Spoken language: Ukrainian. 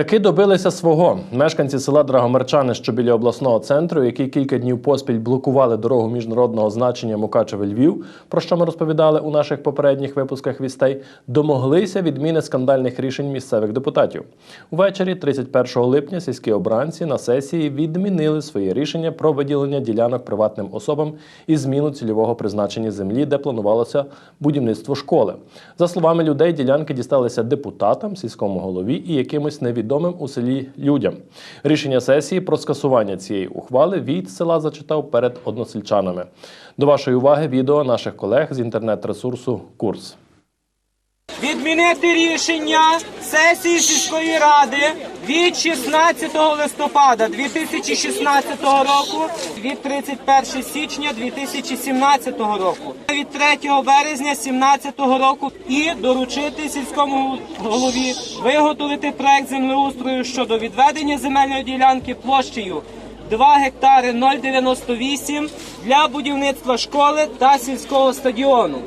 Таки добилися свого. Мешканці села Драгомерчани, що біля обласного центру, які кілька днів поспіль блокували дорогу міжнародного значення Мукачеве-Львів, про що ми розповідали у наших попередніх випусках вістей, домоглися відміни скандальних рішень місцевих депутатів. Увечері 31 липня сільські обранці на сесії відмінили своє рішення про виділення ділянок приватним особам і зміну цільового призначення землі, де планувалося будівництво школи. За словами людей, ділянки дісталися депутатам, сільському голові і якимось невідомим у селі людям. Рішення сесії про скасування цієї ухвали від села зачитав перед односельчанами. До вашої уваги відео наших колег з інтернет-ресурсу Курс. Відмінити рішення сесії сільської ради від 16 листопада 2016 року від 31 січня 2017 року від 3 березня 2017 року і доручити сільському голові виготовити проект землеустрою щодо відведення земельної ділянки площею 2 гектари 098 для будівництва школи та сільського стадіону.